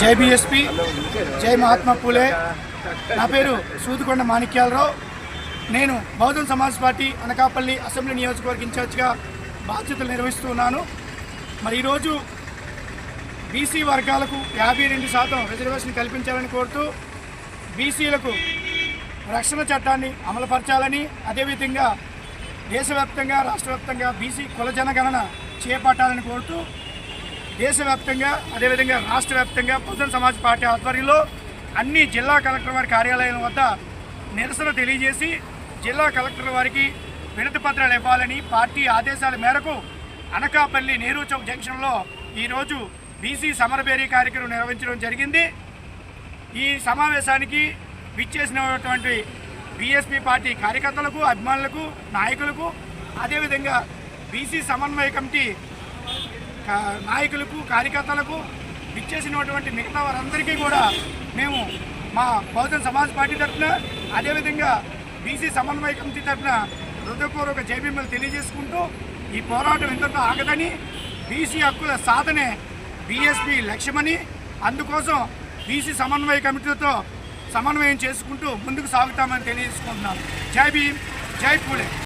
జై బిఎస్పి జై మహాత్మా పూలే. నా పేరు సూదికొండ మాణిక్యాలరావు. నేను బహుజన్ సమాజ్ పార్టీ అనకాపల్లి అసెంబ్లీ నియోజకవర్గ ఇన్ఛార్జ్గా బాధ్యతలు నిర్వహిస్తూ ఉన్నాను. మరి ఈరోజు బీసీ వర్గాలకు యాభై రెండు శాతం రిజర్వేషన్ కల్పించాలని కోరుతూ బీసీలకు రక్షణ చట్టాన్ని అమలుపరచాలని అదేవిధంగా దేశవ్యాప్తంగా రాష్ట్రవ్యాప్తంగా బీసీ కుల జనగణన చేపట్టాలని కోరుతూ దేశవ్యాప్తంగా అదేవిధంగా రాష్ట్ర వ్యాప్తంగా బహుజన్ సమాజ్ పార్టీ ఆధ్వర్యంలో అన్ని జిల్లా కలెక్టర్ వారి కార్యాలయాల వద్ద నిరసన తెలియజేసి జిల్లా కలెక్టర్ వారికి వినతి పత్రాలు ఇవ్వాలని పార్టీ ఆదేశాల మేరకు అనకాపల్లి నెహ్రూ చౌక్ జంక్షన్లో ఈరోజు బీసీ సమరబేరీ కార్యక్రమం నిర్వహించడం జరిగింది. ఈ సమావేశానికి విచ్చేసినటువంటి బీఎస్పీ పార్టీ కార్యకర్తలకు అభిమానులకు నాయకులకు అదేవిధంగా బీసీ సమన్వయ కమిటీ నాయకులకు కార్యకర్తలకు విచ్చేసినటువంటి మిగతా వారందరికీ కూడా మేము మా బహుజన్ సమాజ్ పార్టీ తరఫున అదేవిధంగా బీసీ సమన్వయ కమిటీ తరఫున హృదయపూర్వక జైబీమలు తెలియజేసుకుంటూ ఈ పోరాటం ఇంతతో ఆగదని బీసీ హక్కుల సాధనే బీఎస్పీ లక్ష్యమని అందుకోసం బీసీ సమన్వయ కమిటీతో సమన్వయం చేసుకుంటూ ముందుకు సాగుతామని తెలియజేసుకుంటున్నాం. జై భీమ్ జై పూలే.